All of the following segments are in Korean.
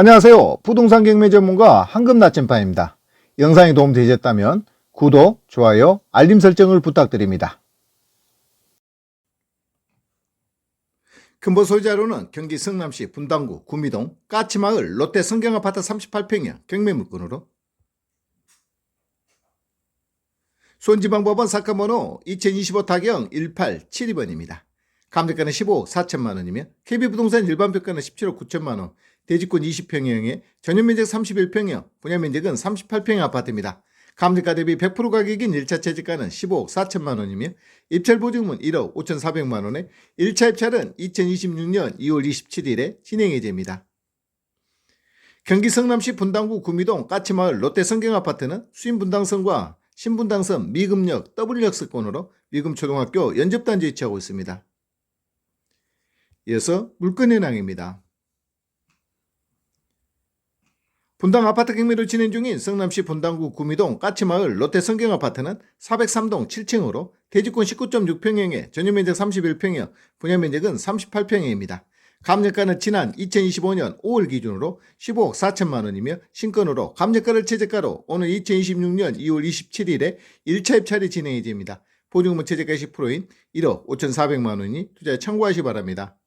안녕하세요. 부동산 경매 전문가 황금 나침반입니다. 영상이 도움되셨다면 구독, 좋아요, 알림 설정을 부탁드립니다. 근본 소유자로는 경기 성남시 분당구 구미동 까치마을 롯데 성경아파트 38평형 경매 물건으로 손지방법원 사건번호 2025 타경 1872번입니다. 감정가는 15억 4천만 원이며 KB부동산 일반평가는 17억 9천만 원, 대지권 20평형에 전용면적 31평형, 분양면적은 38평형 아파트입니다. 감정가 대비 100% 가격인 1차 채집가는 15억 4천만 원이며 입찰 보증은 1억 5천4백만 원에 1차 입찰은 2026년 2월 27일에 진행 예정입니다. 경기 성남시 분당구 구미동 까치마을 롯데 성경아파트는 수인분당선과 신분당선 미금역 W역세권으로 미금초등학교 연접단지 위치하고 있습니다. 이어서 물건 현황입니다. 분당 아파트 경매로 진행 중인 성남시 분당구 구미동 까치마을 롯데 성경아파트는 403동 7층으로 대지권 19.6평형에 전용면적 31평형, 분양면적은 38평형입니다. 감정가는 지난 2025년 5월 기준으로 15억 4천만 원이며 신건으로 감정가를 최저가로 오늘 2026년 2월 27일에 1차 입찰이 진행 예정입니다. 보증금 최저가 10%인 1억 5,400만 원이 투자에 참고하시 기 바랍니다.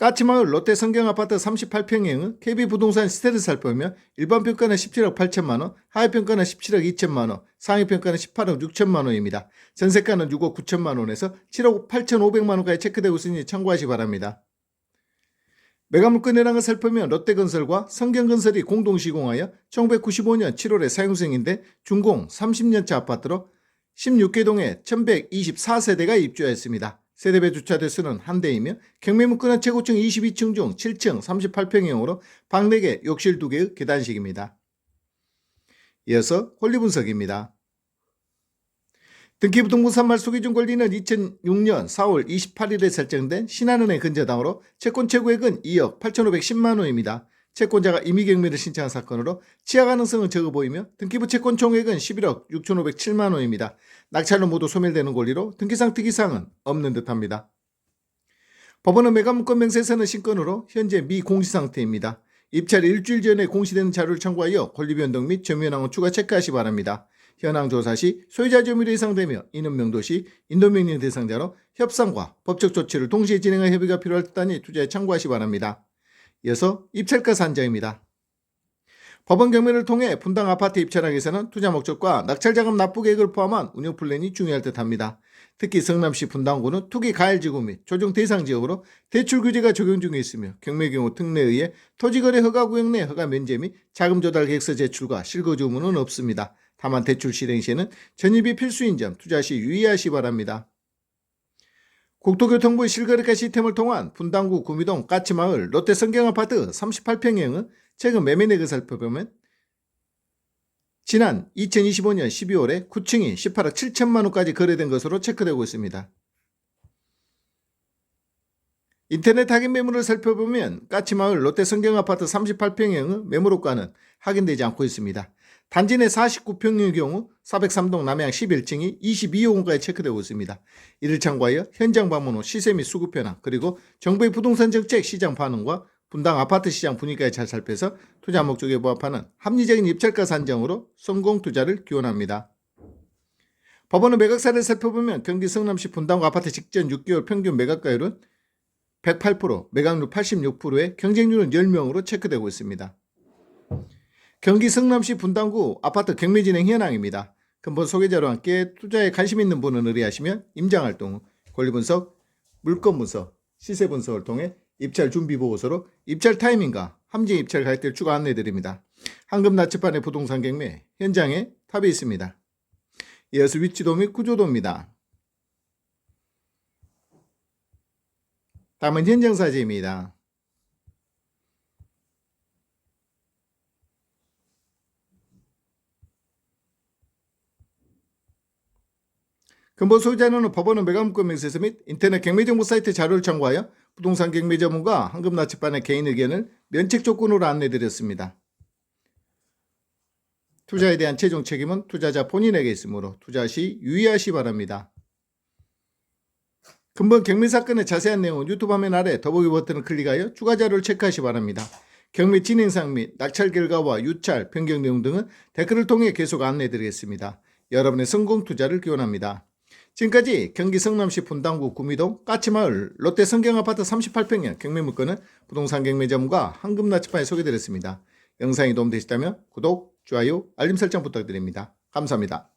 까치마을 롯데 성경아파트 38평형은 KB부동산 시세를 살펴보면 일반평가는 17억 8천만 원, 하위평가는 17억 2천만 원, 상위평가는 18억 6천만 원입니다. 전세가는 6억 9천만 원에서 7억 8천5백만 원까지 체크되고 있으니 참고하시 기 바랍니다. 매각물건 현황을 살펴보면 롯데건설과 성경건설이 공동 시공하여 1995년 7월에 사용 승인데 준공 30년차 아파트로 16개동에 1124세대가 입주하였습니다. 세대배 주차 대 수는 한 대이며 경매문건은 최고층 22층 중 7층 38평형으로 방 4개, 욕실 2개의 계단식입니다. 이어서 권리 분석입니다. 등기부등본산 말 소 기준 권리는 2006년 4월 28일에 설정된 신한은행 근저당으로 채권 최고액은 2억 8,510만 원입니다. 채권자가 임의경매를 신청한 사건으로 취하 가능성은 적어 보이며 등기부 채권 총액은 11억 6,507만 원입니다. 낙찰로 모두 소멸되는 권리로 등기상 특이사항은 없는 듯합니다. 법원은 매각문건 명세서는 신건으로 현재 미공시 상태입니다. 입찰 일주일 전에 공시되는 자료를 참고하여 권리 변동 및 점유 현황을 추가 체크하시 기 바랍니다. 현황 조사 시 소유자 점유로 예상되며 이는 명도 시 인도명령 대상자로 협상과 법적 조치를 동시에 진행할 협의가 필요할 듯하니 투자에 참고하시 기 바랍니다. 이어서 입찰가 산정입니다. 법원 경매를 통해 분당 아파트 입찰하기 위해서는 투자 목적과 낙찰자금 납부 계획을 포함한 운영 플랜이 중요할 듯합니다. 특히 성남시 분당구는 투기 가해지구 및 조정 대상 지역으로 대출 규제가 적용 중에 있으며 경매 경우 특례에 의해 토지거래 허가 구역 내 허가 면제 및 자금 조달 계획서 제출과 실거 주문은 없습니다. 다만 대출 실행 시에는 전입이 필수인 점 투자 시 유의하시 기 바랍니다. 국토교통부의 실거래가 시스템을 통한 분당구 구미동 까치마을 롯데 성경아파트 38평형은 최근 매매내역을 살펴보면 지난 2025년 12월에 9층이 18억 7천만 원까지 거래된 것으로 체크되고 있습니다. 인터넷 확인 매물을 살펴보면 까치마을 롯데 성경아파트 38평형의 매물호가는 확인되지 않고 있습니다. 단지 내 49평의 경우 403동 남해안 11층이 22억 원까지 체크되고 있습니다. 이를 참고하여 현장 방문 후 시세 및 수급 변화 그리고 정부의 부동산 정책 시장 반응과 분당 아파트 시장 분위기까지 잘 살펴서 투자 목적에 부합하는 합리적인 입찰가 산정으로 성공 투자를 기원합니다. 법원의 매각사를 살펴보면 경기 성남시 분당 아파트 직전 6개월 평균 매각가율은 108%, 매각률 86%에 경쟁률은 10명으로 체크되고 있습니다. 경기 성남시 분당구 아파트 경매 진행 현황입니다. 근본 소개자로 함께 투자에 관심 있는 분은 의뢰하시면 임장활동, 권리분석, 물건분석, 시세분석을 통해 입찰 준비 보고서로 입찰 타이밍과 함정 입찰 가격대를 추가 안내드립니다. 황금 나치판의 부동산 경매 현장에 탑이 있습니다. 이어서 위치도 및 구조도입니다. 다음은 현장 사진입니다. 근본 소유자는 법원은 매각문건 명세서 및 인터넷 경매정보 사이트 자료를 참고하여 부동산 경매 전문가 황금 나치반의 개인 의견을 면책 조건으로 안내드렸습니다. 투자에 대한 최종 책임은 투자자 본인에게 있으므로 투자 시 유의하시 바랍니다. 근본 경매 사건의 자세한 내용은 유튜브 화면 아래 더보기 버튼을 클릭하여 추가 자료를 체크하시 기 바랍니다. 경매 진행상 및 낙찰 결과와 유찰, 변경 내용 등은 댓글을 통해 계속 안내해 드리겠습니다. 여러분의 성공 투자를 기원합니다. 지금까지 경기 성남시 분당구 구미동 까치마을 롯데 성경아파트 38평형 경매 물건은 부동산 경매 전문가 황금나치판에 소개드렸습니다. 영상이 도움되셨다면 구독, 좋아요, 알림 설정 부탁드립니다. 감사합니다.